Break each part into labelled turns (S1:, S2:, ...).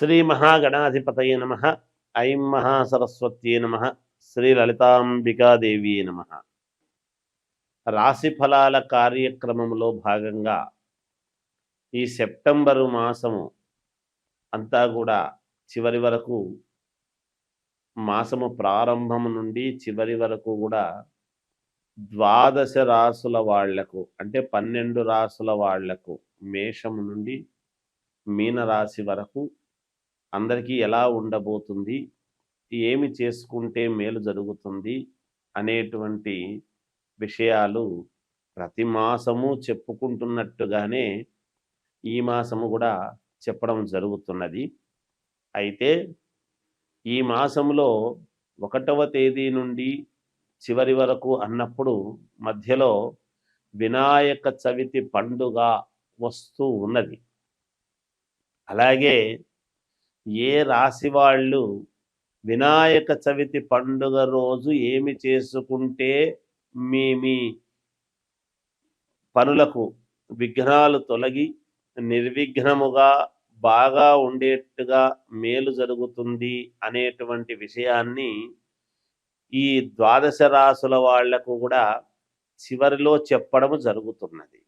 S1: శ్రీ మహాగణాధిపతయ నమ. ఐం మహాసరస్వత్యే నమ. శ్రీ లలితాంబికాదేవి నమ. రాశి ఫలాల కార్యక్రమంలో భాగంగా ఈ సెప్టెంబరు మాసము అంతా కూడా చివరి వరకు మాసము ప్రారంభం నుండి చివరి వరకు కూడా ద్వాదశ రాసుల వాళ్ళకు అంటే పన్నెండు రాసుల వాళ్ళకు మేషము నుండి మీనరాశి వరకు అందరికీ ఎలా ఉండబోతుంది? ఏమి చేసుకుంటే మేలు జరుగుతుంది? అనేటువంటి విషయాలు ప్రతి మాసము చెప్పుకుంటున్నట్టుగానే ఈ మాసము కూడా చెప్పడం జరుగుతున్నది. అయితే ఈ మాసంలో ఒకటవ తేదీ నుండి చివరి వరకు అన్నప్పుడు మధ్యలో వినాయక చవితి పండుగ వస్తూ ఉన్నది. అలాగే ఏ రాశి వాళ్ళు వినాయక చవితి పండుగ రోజు ఏమి చేసుకుంటే మీ మీ పనులకు విఘ్నాలు తొలగి నిర్విఘ్నముగా బాగా ఉండేట్టుగా మేలు జరుగుతుంది అనేటువంటి విషయాన్ని ఈ ద్వాదశ రాసుల వాళ్ళకు కూడా చివరిలో చెప్పడము జరుగుతున్నది.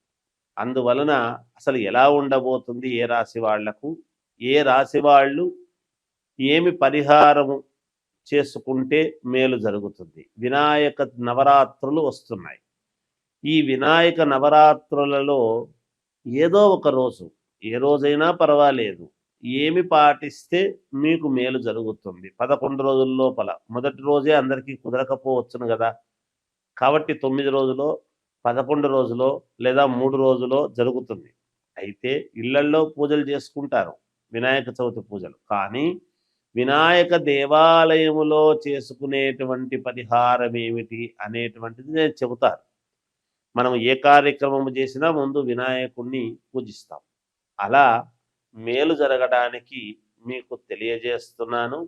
S1: అందువలన అసలు ఎలా ఉండబోతుంది ఏ రాశి వాళ్ళకు? ఏ రాశి వాళ్ళు ఏమి పరిహారము చేసుకుంటే మేలు జరుగుతుంది. వినాయక నవరాత్రులు వస్తున్నాయి. ఈ వినాయక నవరాత్రులలో ఏదో ఒక రోజు ఏ రోజైనా పర్వాలేదు ఏమి పాటిస్తే మీకు మేలు జరుగుతుంది. పదకొండు రోజుల లోపల మొదటి రోజే అందరికీ కుదరకపోవచ్చును కదా. కాబట్టి తొమ్మిది రోజులో పదకొండు రోజులో లేదా మూడు రోజులో జరుగుతుంది. అయితే ఇళ్ళల్లో పూజలు చేసుకుంటారు. వినాయక చవితి పూజలు. కానీ వినాయక దేవాలయములో చేసుకునేటువంటి పరిహారం ఏమిటి అనేటువంటిది నేను చెబుతాను. మనం ఏ కార్యక్రమం చేసినా ముందు వినాయకుణ్ణి పూజిస్తాం. అలా మేలు జరగడానికి మీకు తెలియజేస్తున్నాను.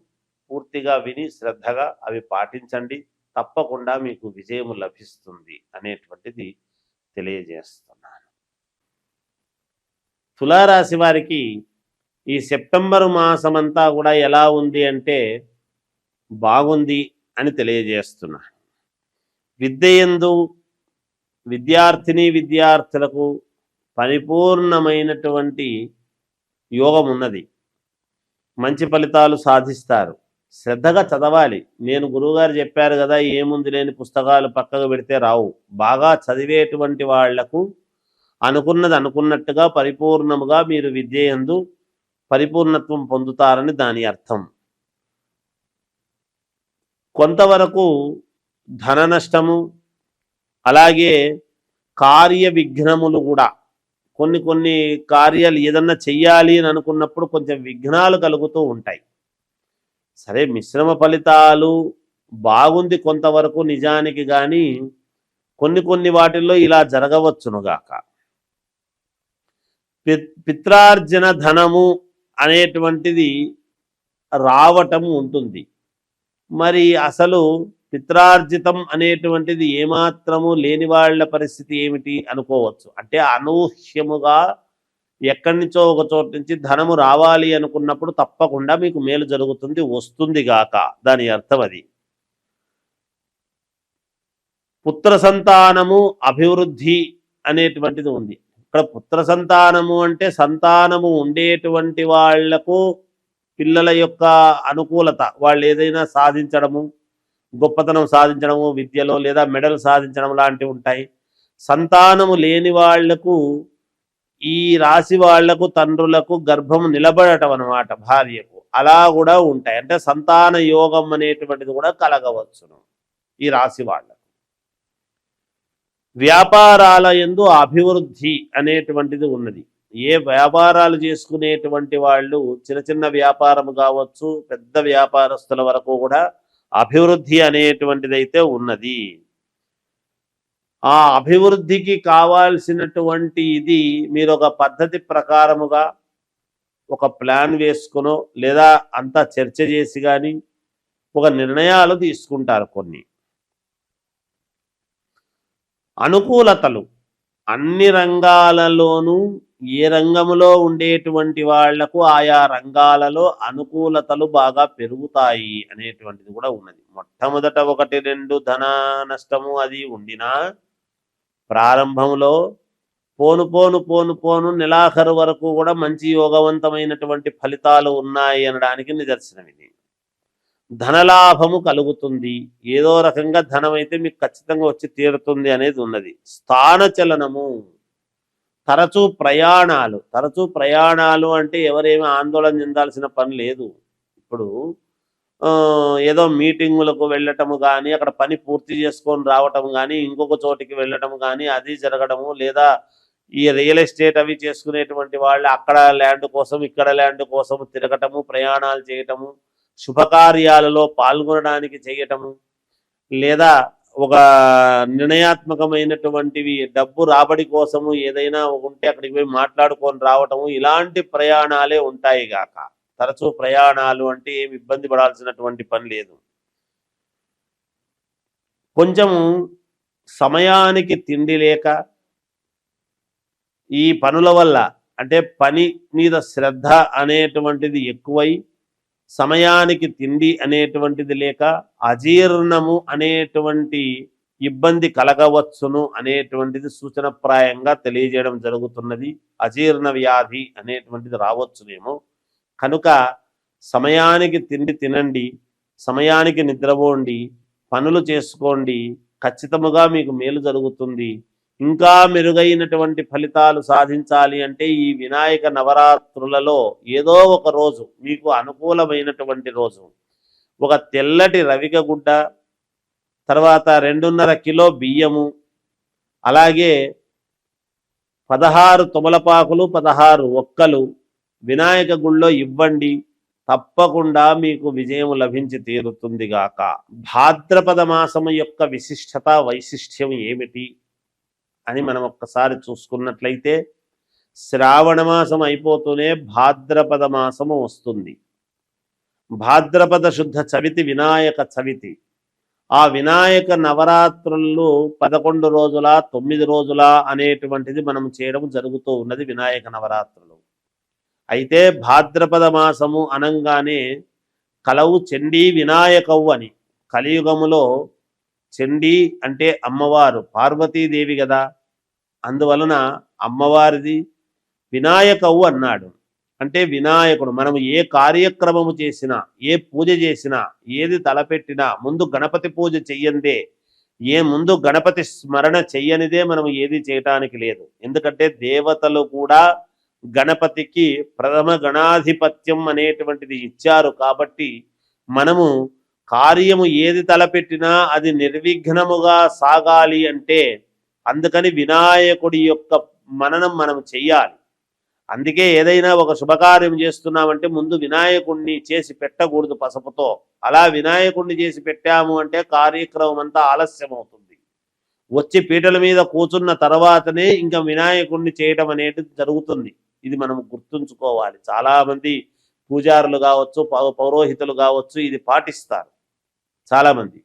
S1: పూర్తిగా విని శ్రద్ధగా అవి పాటించండి. తప్పకుండా మీకు విజయం లభిస్తుంది అనేటువంటిది తెలియజేస్తున్నాను. తులారాశి వారికి ఈ సెప్టెంబర్ మాసమంతా కూడా ఎలా ఉంది అంటే బాగుంది అని తెలియజేస్తున్నాను విద్యయందు విద్యార్థిని విద్యార్థులకు పరిపూర్ణమైనటువంటి యోగం ఉన్నది మంచి ఫలితాలు సాధిస్తారు. శ్రద్ధగా చదవాలి. నేను గురువుగారు చెప్పారు కదా ఏముంది లేని పుస్తకాలు పక్కకు పెడితే రావు. బాగా చదివేటువంటి వాళ్ళకు అనుకున్నది అనుకున్నట్టుగా పరిపూర్ణముగా మీరు విద్య ఎందు పరిపూర్ణత్వం పొందుతారని దాని అర్థం. కొంతవరకు ధన నష్టము అలాగే కార్య విఘ్నములు కూడా కొన్ని కొన్ని కార్యాలు ఏదన్నా చెయ్యాలి అని అనుకున్నప్పుడు కొంచెం విఘ్నాలు కలుగుతూ ఉంటాయి. సరే మిశ్రమ ఫలితాలు బాగుంది కొంతవరకు నిజానికి కానీ కొన్ని కొన్ని వాటిల్లో ఇలా జరగవచ్చునుగాక పిత్రార్జన ధనము అనేటువంటిది రావటం ఉంటుంది. మరి అసలు పిత్రార్జితం అనేటువంటిది ఏమాత్రము లేని వాళ్ళ పరిస్థితి ఏమిటి అనుకోవచ్చు. అంటే అనూహ్యముగా ఎక్కడి నుంచో ఒక చోటు నుంచి ధనము రావాలి అనుకున్నప్పుడు తప్పకుండా మీకు మేలు జరుగుతుంది వస్తుంది గాక. దాని అర్థం అది. పుత్ర సంతానము అభివృద్ధి అనేటువంటిది ఉంది. ఇక్కడ పుత్ర సంతానము అంటే సంతానము ఉండేటువంటి వాళ్ళకు పిల్లల యొక్క అనుకూలత. వాళ్ళు ఏదైనా సాధించడము గొప్పతనం సాధించడము విద్యలో లేదా మెడల్ సాధించడం లాంటివి ఉంటాయి. సంతానము లేని వాళ్ళకు ఈ రాశి వాళ్ళకు తండ్రులకు గర్భము నిలబడటం అనమాట భార్యకు. అలా కూడా ఉంటాయి. అంటే సంతాన యోగం అనేటువంటిది కూడా కలగవచ్చును ఈ రాశి వాళ్ళకు వ్యాపారాల ఎందు అభివృద్ధి అనేటువంటిది ఉన్నది. ఏ వ్యాపారాలు చేసుకునేటువంటి వాళ్ళు చిన్న చిన్న వ్యాపారం కావచ్చు పెద్ద వ్యాపారస్తుల వరకు కూడా అభివృద్ధి అనేటువంటిదైతే ఉన్నది. ఆ అభివృద్ధికి కావాల్సినటువంటి ఇది మీరు ఒక పద్ధతి ప్రకారముగా ఒక ప్లాన్ వేసుకునో లేదా అంతా చర్చ చేసి కానీ ఒక నిర్ణయాలు తీసుకుంటారు కొన్ని. అనుకూలతలు. అన్ని రంగాలలోనూ ఏ రంగములో ఉండేటువంటి వాళ్ళకు ఆయా రంగాలలో అనుకూలతలు బాగా పెరుగుతాయి అనేటువంటిది కూడా ఉన్నది. మొట్టమొదట ఒకటి రెండు ధన నష్టము అది ఉండినా ప్రారంభంలో పోను పోను పోను పోను నెలాఖరు వరకు కూడా మంచి యోగవంతమైనటువంటి ఫలితాలు ఉన్నాయి అనడానికి నిదర్శనం ఇది ధనలాభము కలుగుతుంది. ఏదో రకంగా ధనం అయితే మీకు ఖచ్చితంగా వచ్చి తీరుతుంది అనేది ఉన్నది. స్థాన చలనము. తరచూ ప్రయాణాలు. తరచూ ప్రయాణాలు అంటే ఎవరేమి ఆందోళన చెందాల్సిన పని లేదు. ఇప్పుడు ఆ, ఏదో మీటింగులకు వెళ్ళటము కానీ అక్కడ పని పూర్తి చేసుకొని రావటం కానీ ఇంకొక చోటికి వెళ్ళటం కానీ అది జరగడము లేదా ఈ రియల్ ఎస్టేట్ అవి చేసుకునేటువంటి వాళ్ళు అక్కడ ల్యాండ్ కోసం ఇక్కడ ల్యాండ్ కోసం తిరగటము ప్రయాణాలు చేయటము శుభకార్యాలలో పాల్గొనడానికి చేయటము లేదా ఒక నిర్ణయాత్మకమైనటువంటివి డబ్బు రాబడి కోసము ఏదైనా ఉంటే అక్కడికి పోయి మాట్లాడుకొని రావటము ఇలాంటి ప్రయాణాలే ఉంటాయి గాక. తరచూ ప్రయాణాలు అంటే ఏమి ఇబ్బంది పడాల్సినటువంటి పని లేదు. కొంచెము సమయానికి తిండి లేక ఈ పనుల వల్ల అంటే పని మీద శ్రద్ధ అనేటువంటిది ఎక్కువై సమయానికి తిండి అనేటువంటిది లేక అజీర్ణము అనేటువంటి ఇబ్బంది కలగవచ్చును అనేటువంటిది సూచనప్రాయంగా తెలియజేయడం జరుగుతున్నది. అజీర్ణ వ్యాధి అనేటువంటిది రావచ్చునేమో. కనుక సమయానికి తిండి తినండి సమయానికి నిద్రపోండి పనులు చేసుకోండి ఖచ్చితముగా మీకు మేలు జరుగుతుంది. ఇంకా మెరుగైనటువంటి ఫలితాలు సాధించాలి అంటే ఈ వినాయక నవరాత్రులలో ఏదో ఒక రోజు మీకు అనుకూలమైనటువంటి రోజు. ఒక తెల్లటి రవిక గుడ్డ తర్వాత రెండున్నర కిలో బియ్యము అలాగే పదహారు తుమలపాకులు పదహారు ఒక్కలు వినాయక గుళ్ళో ఇవ్వండి. తప్పకుండా మీకు విజయం లభించి తీరుతుంది గాక. భాద్రపద మాసము యొక్క విశిష్టత వైశిష్ట్యం ఏమిటి? అని మనం ఒక్కసారి చూసుకున్నట్లయితే శ్రావణ మాసం అయిపోతూనే భాద్రపద మాసము వస్తుంది. భాద్రపద శుద్ధ చవితి వినాయక చవితి. ఆ వినాయక నవరాత్రులు పదకొండు రోజుల తొమ్మిది రోజుల అనేటువంటిది మనం చేయడం జరుగుతూ ఉన్నది వినాయక నవరాత్రులు. అయితే భాద్రపద మాసము అనంగానే కలవు చండీ వినాయకవు అని కలియుగములో చండీ అంటే అమ్మవారు పార్వతీదేవి కదా. అందువలన అమ్మవారిది వినాయకవు అన్నాడు. అంటే వినాయకుడు మనం ఏ కార్యక్రమము చేసినా ఏ పూజ చేసినా ఏది తలపెట్టినా ముందు గణపతి పూజ చెయ్యందే. ఏ ముందు గణపతి స్మరణ చెయ్యనిదే మనం ఏది చేయటానికి లేదు. ఎందుకంటే దేవతలు కూడా గణపతికి ప్రథమ గణాధిపత్యం అనేటువంటిది ఇచ్చారు కాబట్టి మనము కార్యము ఏది తలపెట్టినా అది నిర్విఘ్నముగా సాగాలి అంటే అందుకని వినాయకుడి యొక్క మననం మనం చెయ్యాలి. అందుకే ఏదైనా ఒక శుభకార్యం చేస్తున్నామంటే ముందు వినాయకుడిని చేసి పెట్టకూడదు పసుపుతో. అలా వినాయకుడిని చేసి పెట్టాము అంటే కార్యక్రమం అంతా ఆలస్యం అవుతుంది వచ్చి పీటల మీద కూర్చున్న తర్వాతనే ఇంకా వినాయకుడిని చేయటం అనేది జరుగుతుంది. ఇది మనం గుర్తుంచుకోవాలి. చాలా మంది పూజారులు కావచ్చు పౌరోహితులు కావచ్చు ఇది పాటిస్తారు. చాలా మంది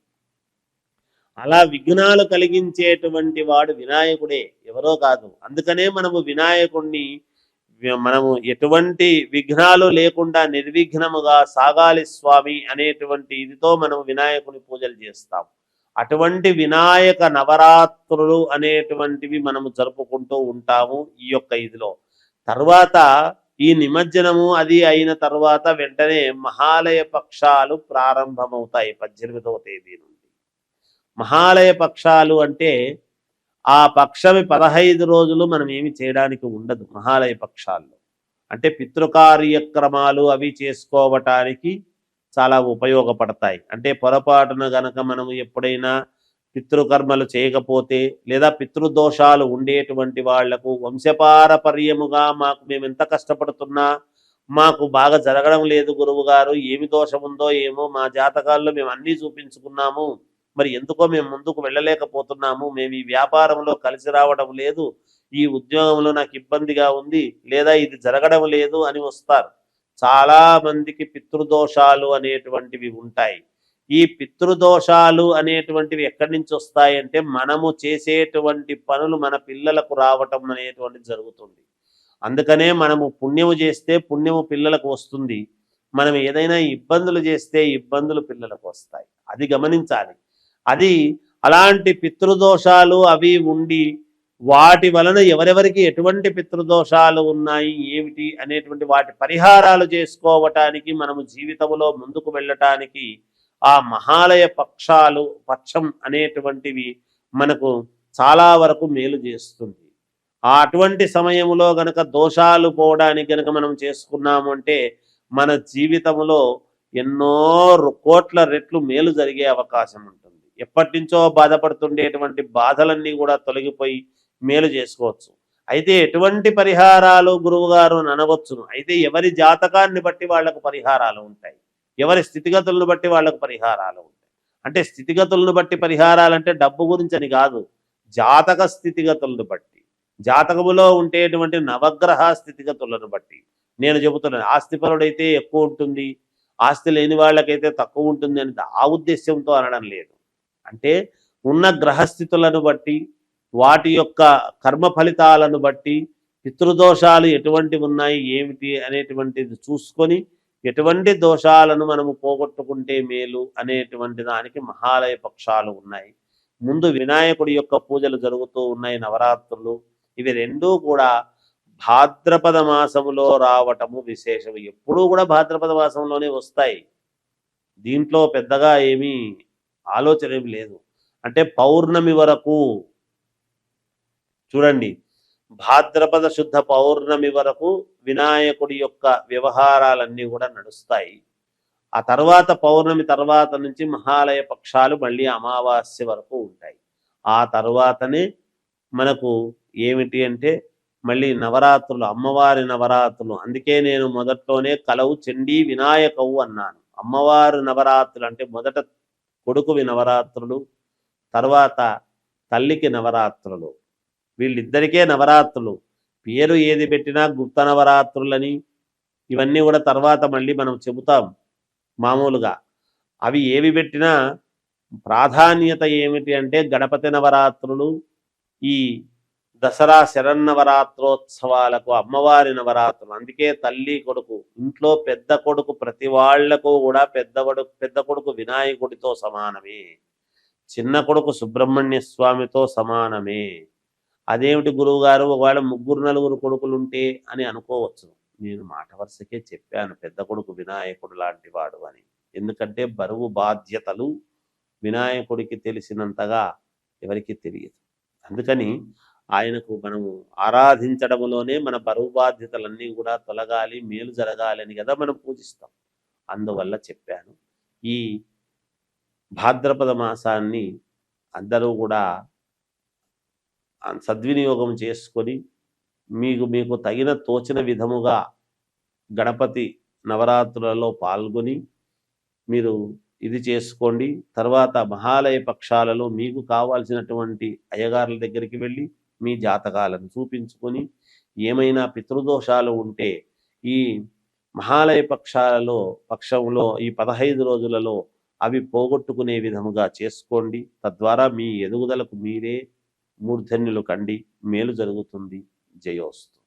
S1: అలా విఘ్నాలు కలిగించేటువంటి వాడు వినాయకుడే ఎవరో కాదు. అందుకనే మనము వినాయకుడిని మనము ఎటువంటి విఘ్నాలు లేకుండా నిర్విఘ్నముగా సాగాలి స్వామి అనేటువంటి ఇదితో మనం వినాయకుని పూజలు చేస్తాం. అటువంటి వినాయక నవరాత్రులు అనేటువంటివి మనము జరుపుకుంటూ ఉంటాము ఈ యొక్క ఇదిలో. తర్వాత ఈ నిమజ్జనము అది అయిన తర్వాత వెంటనే మహాలయ పక్షాలు ప్రారంభమవుతాయి పద్దెనిమిదవ తేదీ నుండి. మహాలయ పక్షాలు అంటే ఆ పక్షమి పదహైదు రోజులు మనం ఏమి చేయడానికి ఉండదు మహాలయ పక్షాల్లో. అంటే పితృకార్యక్రమాలు అవి చేసుకోవటానికి చాలా ఉపయోగపడతాయి. అంటే పొరపాటున గనక మనం ఎప్పుడైనా పితృకర్మలు చేయకపోతే లేదా పితృదోషాలు ఉండేటువంటి వాళ్ళకు వంశపారపర్యముగా మాకు మేము ఎంత కష్టపడుతున్నా మాకు బాగా జరగడం లేదు గురువు గారు ఏమి దోషం ఉందో ఏమో మా జాతకాల్లో మేము అన్నీ చూపించుకున్నాము. మరి ఎందుకో మేము ముందుకు వెళ్ళలేకపోతున్నాము. మేము ఈ వ్యాపారంలో కలిసి రావడం లేదు. ఈ ఉద్యోగంలో నాకు ఇబ్బందిగా ఉంది లేదా ఇది జరగడం లేదు అని వస్తారు. చాలా మందికి పితృదోషాలు అనేటువంటివి ఉంటాయి. ఈ పితృదోషాలు అనేటువంటివి ఎక్కడి నుంచి వస్తాయంటే మనము చేసేటువంటి పనులు మన పిల్లలకు రావటం అనేటువంటిది జరుగుతుంది. అందుకనే మనము పుణ్యము చేస్తే పుణ్యము పిల్లలకు వస్తుంది. మనం ఏదైనా ఇబ్బందులు చేస్తే ఇబ్బందులు పిల్లలకు వస్తాయి. అది గమనించాలి. అది అలాంటి పితృదోషాలు అవి ఉండి వాటి వలన ఎవరెవరికి ఎటువంటి పితృదోషాలు ఉన్నాయి ఏమిటి అనేటువంటి వాటి పరిహారాలు చేసుకోవటానికి మనము జీవితంలో ముందుకు వెళ్ళటానికి ఆ మహాలయ పక్షాలు పక్షం అనేటువంటివి మనకు చాలా వరకు మేలు చేస్తుంది. ఆ అటువంటి సమయంలో గనక దోషాలు పోవడానికి గనక మనం చేసుకున్నాము అంటే మన జీవితంలో ఎన్నో కోట్ల రెట్లు మేలు జరిగే అవకాశం ఉంటుంది. ఎప్పటి నుంచో బాధపడుతుండేటువంటి బాధలన్నీ కూడా తొలగిపోయి మేలు చేసుకోవచ్చు. అయితే ఎటువంటి పరిహారాలు గురువుగారు అనవచ్చును. అయితే ఎవరి జాతకాన్ని బట్టి వాళ్ళకు పరిహారాలు ఉంటాయి? ఎవరి స్థితిగతులను బట్టి వాళ్ళకు పరిహారాలు ఉంటాయి. అంటే స్థితిగతులను బట్టి పరిహారాలు అంటే డబ్బు గురించి అని కాదు. జాతక స్థితిగతులను బట్టి. జాతకములో ఉండేటువంటి నవగ్రహ స్థితిగతులను బట్టి. నేను చెబుతున్నాను ఆస్తిపరుడైతే ఎక్కువ ఉంటుంది. ఆస్తి లేని వాళ్ళకైతే తక్కువ ఉంటుంది అని ఆ ఉద్దేశంతో అనడం లేదు. అంటే ఉన్న గ్రహస్థితులను బట్టి వాటి యొక్క కర్మ ఫలితాలను బట్టి పితృదోషాలు ఎటువంటి ఉన్నాయి ఏమిటి అనేటువంటిది చూసుకొని ఎటువంటి దోషాలను మనము పోగొట్టుకుంటే మేలు అనేటువంటి దానికి మహాలయ పక్షాలు ఉన్నాయి. ముందు వినాయకుడి యొక్క పూజలు జరుగుతూ ఉన్నాయి నవరాత్రులు. ఇవి రెండూ కూడా భాద్రపద మాసములో రావటము విశేషం. ఎప్పుడూ కూడా భాద్రపద మాసంలోనే వస్తాయి. దీంట్లో పెద్దగా ఏమీ ఆలోచన ఏమి లేదు. అంటే పౌర్ణమి వరకు చూడండి భాద్రపద శుద్ధ పౌర్ణమి వరకు వినాయకుడి యొక్క వ్యవహారాలన్నీ కూడా నడుస్తాయి. ఆ తర్వాత పౌర్ణమి తర్వాత నుంచి మహాలయ పక్షాలు మళ్ళీ అమావాస్య వరకు ఉంటాయి. ఆ తర్వాతనే మనకు ఏమిటి అంటే మళ్ళీ నవరాత్రులు అమ్మవారి నవరాత్రులు. అందుకే నేను మొదట్లోనే కలవు చండీ వినాయకవు అన్నాను. అమ్మవారి నవరాత్రులు అంటే మొదట కొడుకువి నవరాత్రులు తర్వాత తల్లికి నవరాత్రులు. వీళ్ళిద్దరికే నవరాత్రులు. పేరు ఏది పెట్టినా గుప్త నవరాత్రులని ఇవన్నీ కూడా తర్వాత మళ్ళీ మనం చెబుతాం మామూలుగా. అవి ఏవి పెట్టినా ప్రాధాన్యత ఏమిటి అంటే గణపతి నవరాత్రులు ఈ దసరా శరన్నవరాత్రోత్సవాలకు అమ్మవారి నవరాత్రులు. అందుకే తల్లి కొడుకు ఇంట్లో పెద్ద కొడుకు ప్రతి వాళ్ళకు కూడా పెద్ద కొడుకు పెద్ద కొడుకు వినాయకుడితో సమానమే. చిన్న కొడుకు సుబ్రహ్మణ్య స్వామితో సమానమే. అదేమిటి గురువు గారు ఒకవేళ ముగ్గురు నలుగురు కొడుకులు ఉంటే అని అనుకోవచ్చు. నేను మాట వరుసకే చెప్పాను పెద్ద కొడుకు వినాయకుడు లాంటి వాడు అని. ఎందుకంటే బరువు బాధ్యతలు వినాయకుడికి తెలిసినంతగా ఎవరికి తెలియదు. అందుకని ఆయనకు మనము ఆరాధించడంలోనే మన బరువు బాధ్యతలన్నీ కూడా తొలగాలి మేలు జరగాలి అని కదా మనం పూజిస్తాం. అందువల్ల చెప్పాను. ఈ భాద్రపద మాసాన్ని అందరూ కూడా సద్వినియోగం చేసుకొని మీకు మీకు తగిన తోచిన విధముగా గణపతి నవరాత్రులలో పాల్గొని మీరు ఇది చేసుకోండి. తర్వాత మహాలయ పక్షాలలో మీకు కావాల్సినటువంటి అయ్యగారుల దగ్గరికి వెళ్ళి మీ జాతకాలను చూపించుకొని ఏమైనా పితృదోషాలు ఉంటే ఈ మహాలయ పక్షాలలో పక్షంలో ఈ పదహైదు రోజులలో అవి పోగొట్టుకునే విధముగా చేసుకోండి. తద్వారా మీ ఎదుగుదలకు మీరే మూర్ధన్యులు కండి మేలు జరుగుతుంది. జయోస్తు.